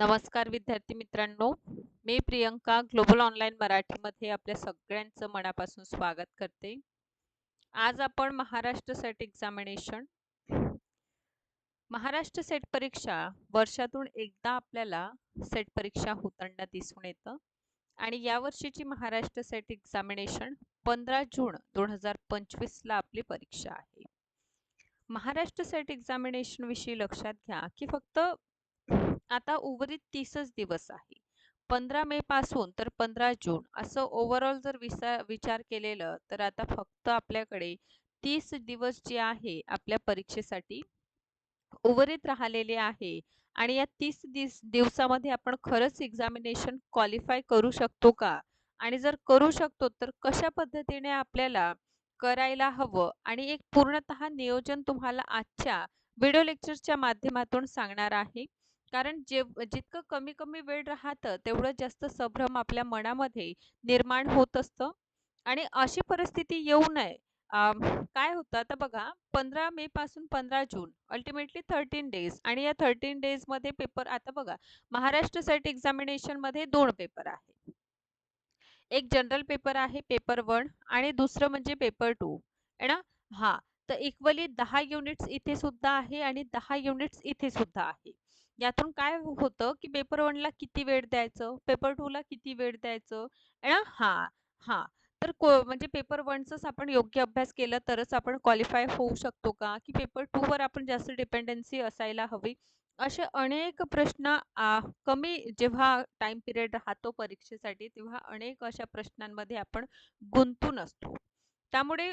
नमस्कार विद्यार्थी मित्रांनो मी प्रियंका ग्लोबल ऑनलाईन मराठीमध्ये आपल्या सगळ्यांचं मनापासून स्वागत करते. आज आपण Maharashtra set examination Maharashtra set परीक्षा वर्षातून एकदा आपल्याला सेट परीक्षा होताना दिसून येतं आणि यावर्षीची महाराष्ट्र सेट एक्झामिनेशन पंधरा जून दोन हजार पंचवीसला आपली परीक्षा आहे. महाराष्ट्र सेट एक्झामिनेशन विषयी लक्षात घ्या की फक्त आता उर्वरित तीसच दिवस आहे. पंधरा मे पासून तर पंधरा जून असं ओव्हरऑल जर विचार विचार केलेलं तर आता फक्त आपल्याकडे तीस दिवस जे आहे आपल्या परीक्षेसाठी उर्वरित राहिलेले आहे. आणि या तीस दिस दिवसामध्ये आपण खरंच एक्झामिनेशन क्वालिफाय करू शकतो का? आणि जर करू शकतो तर कशा पद्धतीने आपल्याला करायला हवं? आणि एक पूर्णतः नियोजन तुम्हाला आजच्या व्हिडिओ लेक्चरच्या माध्यमातून सांगणार आहे. कारण जे जितकं कमी कमी वेळ राहतं तेवढं जास्त संभ्रम आपल्या मनामध्ये निर्माण होत असतं. आणि अशी परिस्थिती येऊ नये. काय होतं आता बघा पंधरा मे पासून पंधरा जून अल्टिमेटली थर्टीन डेज आणि या थर्टीन डेजमध्ये पेपर आता बघा महाराष्ट्र सेट एक्झामिनेशनमध्ये दोन पेपर आहे एक जनरल पेपर आहे पेपर वन आणि दुसरं म्हणजे पेपर टू है ना? हा तर इक्वली दहा युनिट्स इथे सुद्धा आहे आणि दहा युनिट्स इथे सुद्धा आहे. यातून काय होतं की पेपर वनला किती वेळ द्यायचं पेपर टूला किती वेळ द्यायचं हा हा. तर म्हणजे पेपर वनचाच आपण योग्य अभ्यास केला तरच आपण क्वालिफाय होऊ शकतो का? की पेपर टू वर आपण जास्त डिपेंडन्सी असायला हवी? असे अनेक प्रश्न कमी जेव्हा टाइम पिरियड राहतो परीक्षेसाठी तेव्हा अनेक अशा प्रश्नांमध्ये आपण गुंतून असतो. त्यामुळे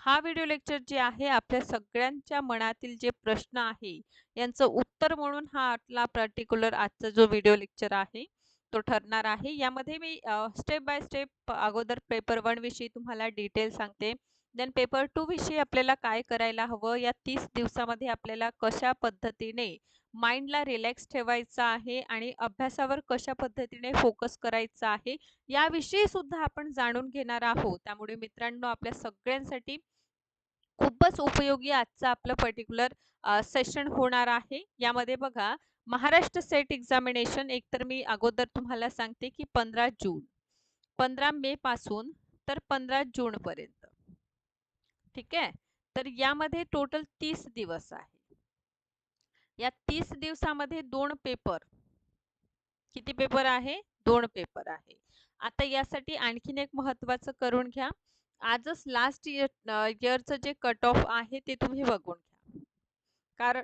हा व्हिडिओ लेक्चर जे आहे आपल्या सगळ्यांच्या मनातील जे प्रश्न आहे यांचं उत्तर म्हणून हा आपला पर्टिक्युलर आजचा जो व्हिडिओ लेक्चर आहे तो ठरणार आहे. यामध्ये मी स्टेप बाय स्टेप अगोदर पेपर वन विषयी तुम्हाला डिटेल सांगते. देन पेपर टू विषयी आपल्याला काय करायला हवं? या तीस दिवसामध्ये आपल्याला कशा पद्धतीने माइंडला रिलॅक्स ठेवायचा आहे? आणि अभ्यासावर कशा पद्धतीने फोकस करायचा आहे? याविषयी सुद्धा आपण जाणून घेणार आहोत. त्यामुळे मित्रांनो आपल्या सगळ्यांसाठी खूपच उपयोगी आजचं आपलं पर्टिक्युलर सेशन होणार आहे. यामध्ये बघा महाराष्ट्र सेट एक्झामिनेशन एकतर मी अगोदर तुम्हाला सांगते की पंधरा जून. पंधरा मे पासून तर पंधरा जून पर्यंत ठीक आहे? तर यामध्ये टोटल तीस दिवस आहे. या तीस दिवसामध्ये दोन पेपर किती पेपर आहे? दोन पेपर आहे. आता यासाठी आणखीन एक महत्वाचं करून घ्या. आजच लास्ट इयर इयरचं जे कट ऑफ आहे ते तुम्ही बघून घ्या. कारण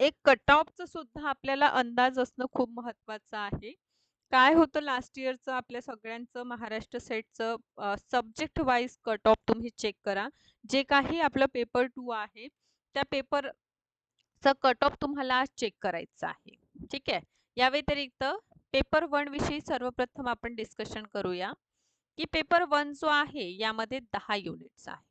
एक कट ऑफचं सुद्धा आपल्याला अंदाज असणं खूप महत्वाचं आहे. काय होतं लास्ट इयरचं आपल्या सगळ्यांचं महाराष्ट्र सेटचं सब्जेक्ट वाईज कट ऑफ तुम्ही चेक करा. जे काही आपलं पेपर टू आहे त्या पेपरचा कट ऑफ तुम्हाला चेक करायचा आहे. ठीक आहे? या व्यतिरिक्त पेपर वन विषयी सर्वप्रथम आपण डिस्कशन करूया की पेपर वन जो आहे यामध्ये दहा युनिट्स आहे.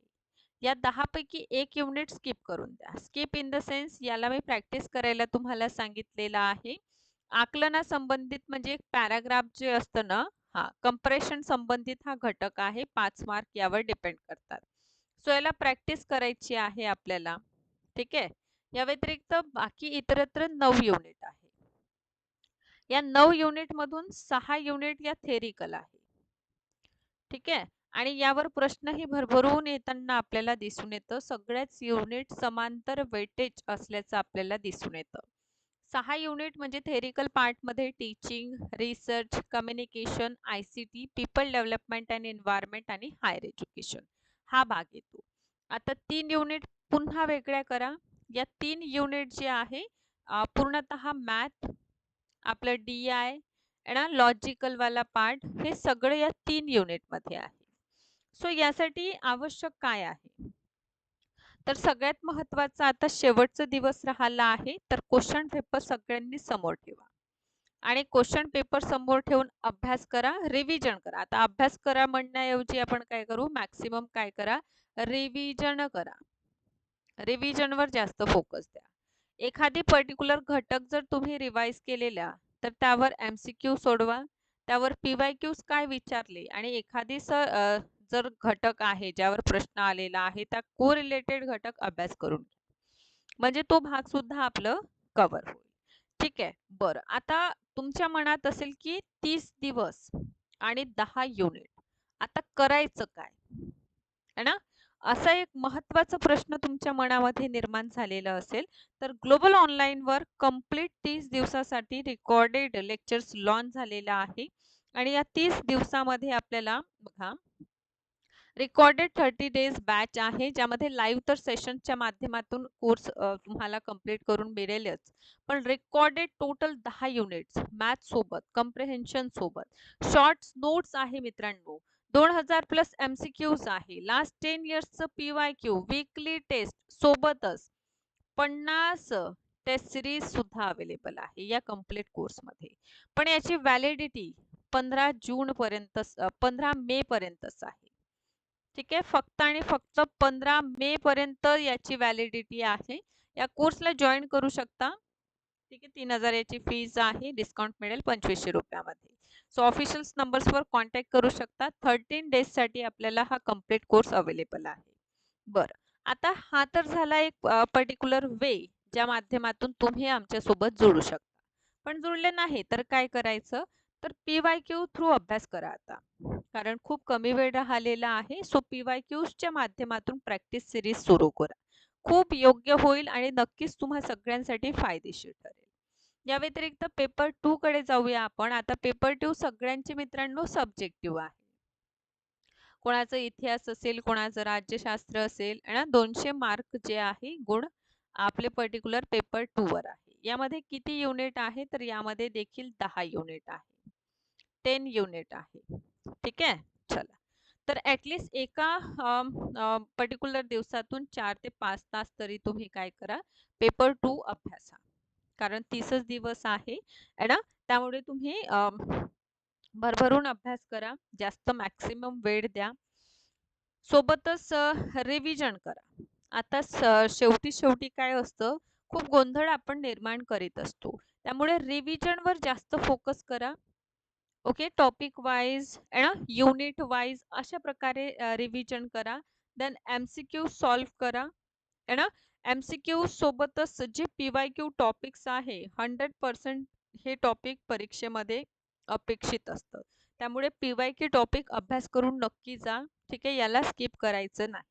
या दहा पैकी एक युनिट स्किप करून द्या. स्किप इन द सेन्स याला मी प्रॅक्टिस करायला तुम्हाला सांगितलेलं आहे. आकलना संबंधित म्हणजे पॅराग्राफ जे असतं ना हा कंप्रेशन संबंधित हा घटक आहे पाच मार्क यावर डिपेंड करतात. सो याला प्रॅक्टिस करायची आहे आपल्याला ठीक आहे? या व्यतिरिक्त बाकी इतरत्र नऊ युनिट आहे. या नऊ युनिट मधून सहा युनिट या थेरिकल आहे. ठीक आहे? आणि यावर प्रश्नही भरभरून येताना आपल्याला दिसून येतं. सगळ्याच युनिट समांतर वेटेज असल्याचं आपल्याला दिसून येतं. सहा युनिट म्हणजे थेरिकल पार्टमध्ये teaching research communication I C T people development and environment आणि हायर एज्युकेशन. हा भाग येतो. आता तीन युनिट पुन्हा वेगळ्या करा. या तीन युनिट जे आहे पूर्णतः मॅथ आपलं डी आय ना लॉजिकल वाला पार्ट हे सगळं या तीन युनिटमध्ये आहे. सो यासाठी आवश्यक काय आहे? तर सगळ्यात महत्त्वाचा आता शेवटचा दिवस राहिला आहे तर क्वेश्चन पेपर सगळ्यांनी समोर ठेवा. आणि क्वेश्चन पेपर समोर ठेवून अभ्यास करा रिव्हिजन करा. आता अभ्यास करा म्हणण्याऐवजी आपण काय करू? मॅक्सिमम काय करा? रिव्हिजन करा. रिव्हिजनवर जास्त फोकस द्या. एखादी पर्टिक्युलर घटक जर तुम्ही रिवाइज केलेल्या तर त्यावर एम सी क्यू सोडवा. त्यावर पी वाय क्यूज काय विचारले? आणि एखादी जर घटक आहे ज्यावर प्रश्न आलेला आहे त्या को रिलेटेड घटक अभ्यास करून म्हणजे तो भाग सुद्धा आपलं कव्हर होईल. ठीक आहे? बरं. आता तुमच्या मनात असेल की तीस दिवस आणि दहा युनिट आता करायचं काय? है ना? असा एक महत्त्वाचा प्रश्न तुमच्या मनामध्ये निर्माण झालेला असेल तर ग्लोबल ऑनलाईन वर कंप्लीट तीस दिवसासाठी रेकॉर्डेड लेक्चर्स लॉन्च झालेला आहे. आणि या तीस दिवसामध्ये आपल्याला बघा रेकॉर्डेड थर्टी डेज बॅच आहे ज्यामध्ये लाईव्ह तर सेशनच्या माध्यमातून कोर्स तुम्हाला कंप्लीट करून मिळेलच. पण रेकॉर्डेड टोटल दहा युनिट्स मॅथ सोबत कम्प्रिहेन्शन सोबत. शॉर्ट्स नोट्स आहे मित्रांनो. दोन हजार प्लस एम सी क्यूज आहे. Last ten इयर्सचं P Y Q weekly test सोबतच पन्नास टेस्ट सिरीज सुद्धा अवेलेबल आहे या कंप्लीट कोर्समध्ये पण याची व्हॅलिडिटी पंधरा जून पर्यंत पंधरा मे पर्यंतच आहे. ठीक आहे. फक्त आणि फक्त पंधरा मे पर्यंत याची व्हॅलिडिटी आहे. या कोर्सला जॉईन करू शकता. ठीक आहे. तीन हजार याची फीज आहे. डिस्काउंट मिळेल पंचवीसशे रुपयामध्ये. सो ऑफिशियल नंबर्सवर कॉन्टॅक्ट करू शकता. थर्टीन डेजसाठी आपल्याला हा कंप्लीट कोर्स अवेलेबल आहे. बरं. आता हा तर झाला एक पर्टिक्युलर वे ज्या माध्यमातून तुम्ही आमच्यासोबत जोडू शकता. पण जुळले नाही तर काय करायचं? तर पी वाय क्यू थ्रू अभ्यास करा आता. कारण खूप कमी वेळ राहिलेला आहे. सो पी वाय क्यूजच्या माध्यमातून प्रॅक्टिस सिरीज सुरू करा. खूप योग्य होईल आणि नक्कीच तुम्हा सगळ्यांसाठी फायदेशीर ठरेल. या व्यतिरिक्त पेपर टू कडे जाऊया आपण. आता पेपर टू सगळ्यांचे मित्रांनो सब्जेक्टिव्ह आहे. कोणाचं इतिहास असेल कोणाचं राज्यशास्त्र असेल आणि दोनशे मार्क जे आहे गुण आपले पर्टिक्युलर पेपर टू वर आहे. यामध्ये किती युनिट आहे? तर यामध्ये देखील दहा युनिट आहे. टेन युनिट आहे. ठीक आहे? चला. तर ॲटलिस्ट एका पर्टिक्युलर दिवसातून चार ते पाच तास तरी तुम्ही काय करा? पेपर टू अभ्यासा. कारण तीसच दिवस आहे. ना त्यामुळे तुम्ही भरभरून अभ्यास करा. जास्त मॅक्सिमम वेळ द्या. सोबतच रिव्हिजन करा. आता शेवटी शेवटी काय असतं? खूप गोंधळ आपण निर्माण करीत असतो. त्यामुळे रिव्हिजनवर जास्त फोकस करा. ओके टॉपिक वाईज ना? युनिट वाईज अशा प्रकारे रिव्हिजन करा. Then M C Q solve करा. ना? एम सी क्यू सोबतच जे पी वाय क्यू टॉपिक्स आहे हंड्रेड पर्सेंट हे टॉपिक परीक्षेमध्ये अपेक्षित असतं. त्यामुळे पी वाय क्यू टॉपिक अभ्यास करून नक्की जा. ठीक आहे? याला स्किप करायचं नाही.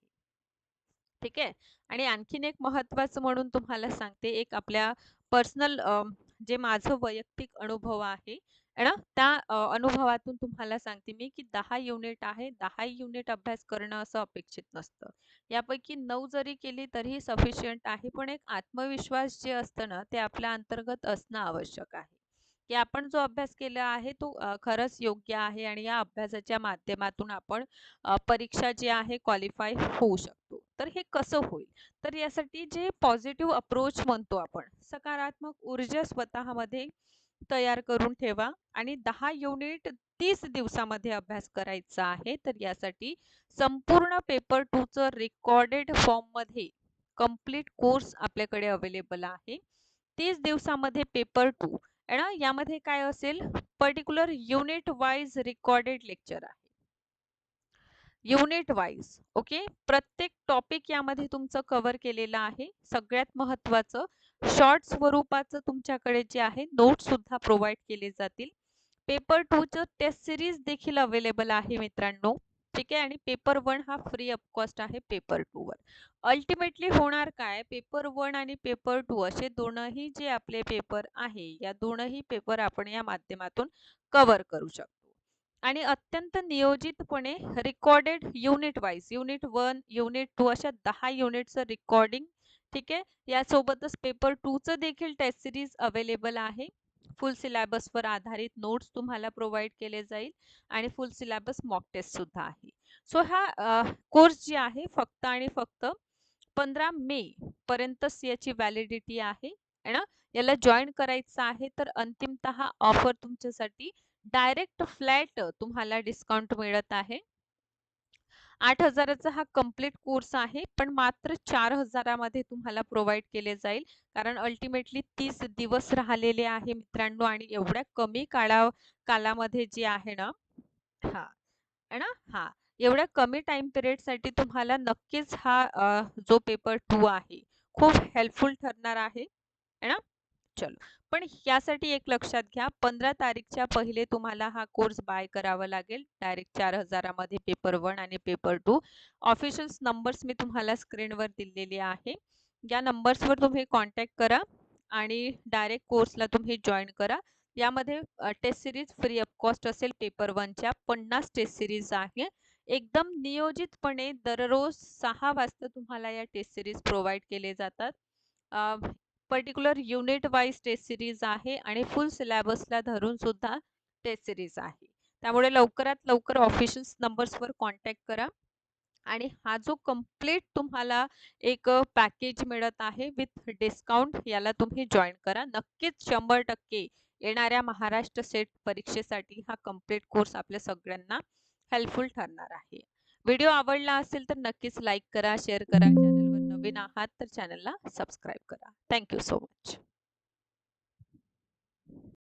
ठीक आहे? आणि आणखीन एक महत्वाचं म्हणून तुम्हाला सांगते. एक आपल्या पर्सनल जे माझं वैयक्तिक अनुभव आहे ना? त्या अनुभवातून तुम्हाला सांगते मी की दहा युनिट आहे. दहा युनिट अभ्यास करणं असं अपेक्षित नसतं. यापैकी नऊ जरी केली तरीही सफिशियंट आहे पण एक आत्मविश्वास जे असतं ना ते आपल्या अंतर्गत असणं आवश्यक आहे. की आपण जो अभ्यास केला आहे तो खरंच योग्य आहे आणि या अभ्यासाच्या माध्यमातून आपण परीक्षा जी आहे क्वालिफाय होऊ शकतो. तर हे कसं होईल? तर यासाठी जे पॉझिटिव्ह अप्रोच म्हणतो आपण सकारात्मक ऊर्जा स्वतःमध्ये तयार करून ठेवा आणि दहा युनिट तीस दिवसामध्ये अभ्यास करायचा आहे. तर यासाठी संपूर्ण पेपर टूचं रेकॉर्डेड फॉर्ममध्ये कंप्लीट कोर्स आपल्याकडे अवेलेबल आहे. तीस दिवसामध्ये पेपर टू ना यामध्ये काय असेल? Particular unit wise recorded lecture आहे. युनिट वाईज ओके प्रत्येक टॉपिक यामध्ये तुमचं कव्हर केलेलं आहे. सगळ्यात महत्वाचं शॉर्ट स्वरूपाचं तुमच्याकडे जे आहे नोट सुद्धा प्रोव्हाइड केले जातील. पेपर टूचं टेस्ट सिरीज देखील अवेलेबल आहे मित्रांनो. ठीक आहे? आणि पेपर वन हा फ्री ऑफकॉस्ट आहे पेपर टू वर. अल्टिमेटली होणार काय? पेपर वन आणि पेपर टू असे दोनही जे आपले पेपर आहे या दोनही पेपर आपण या माध्यमातून कव्हर करू शकतो. आणि अत्यंत नियोजितपणे recorded unit wise unit one unit two अशा दहा युनिटचं रेकॉर्डिंग ठीक आहे? यासोबतच पेपर टूचं देखील टेस्ट सिरीज अवेलेबल आहे. फुल सिलेबसवर आधारित नोट्स तुम्हाला प्रोव्हाइड केले जाईल आणि फुल सिलेबस मॉक टेस्ट सुद्धा आहे. सो हा कोर्स जे आहे फक्त आणि फक्त पंधरा मे पर्यंतच याची व्हॅलिडिटी आहे. ना? याला जॉईन करायचं आहे तर अंतिमतः ऑफर तुमच्यासाठी डायरेक्ट फ्लॅट तुम्हाला डिस्काउंट मिळत आहे. आठ हजाराचा हा कंप्लीट कोर्स आहे पण मात्र चार हजारामध्ये तुम्हाला प्रोव्हाइड केले जाईल. कारण अल्टिमेटली तीस दिवस राहिलेले आहे मित्रांनो आणि एवढ्या कमी काळा कालामध्ये जे आहे ना हा ना हा एवढ्या कमी टाइम पिरियडसाठी तुम्हाला नक्कीच हा जो पेपर टू आहे खूप हेल्पफुल ठरणार आहे ना? चलो. पण यासाठी एक लक्षात घ्या पंधरा तारीखच्या पहिले तुम्हाला हा कोर्स बाय करावा लागेल. डायरेक्ट चार हजारामध्ये पेपर वन आणि पेपर टू. ऑफिशियल्स नंबर्स मी तुम्हाला स्क्रीनवर दिलेले आहे. या नंबर्सवर तुम्ही कॉन्टॅक्ट करा आणि डायरेक्ट कोर्सला तुम्ही जॉईन करा. यामध्ये test series free of cost असेल पेपर वनच्या. पन्नास टेस्ट सिरीज आहे. एकदम नियोजितपणे दररोज सहा वाजता तुम्हाला या टेस्ट सिरीज प्रोव्हाइड केले जातात. Particular unit wise test series आहे आणि फुल सिलेबसला धरून सुद्धा टेस्ट सिरीज आहे. त्यामुळे लवकरात लवकर ऑफिशियल नंबर्सवर कॉन्टॅक्ट करा. आणि हा जो कंप्लीट तुम्हाला एक पॅकेज मिळत आहे विथ डिस्काउंट याला तुम्ही जॉईन करा. नक्कीच शंभर टक्के येणाऱ्या महाराष्ट्र सेट परीक्षेसाठी हा कंप्लीट कोर्स आपल्या सगळ्यांना हेल्पफुल ठरणार आहे. व्हिडिओ आवडला असेल तर नक्कीच लाईक करा शेअर करा विना नवीन आहात तर चॅनलला सबस्क्राईब करा. Thank you so much.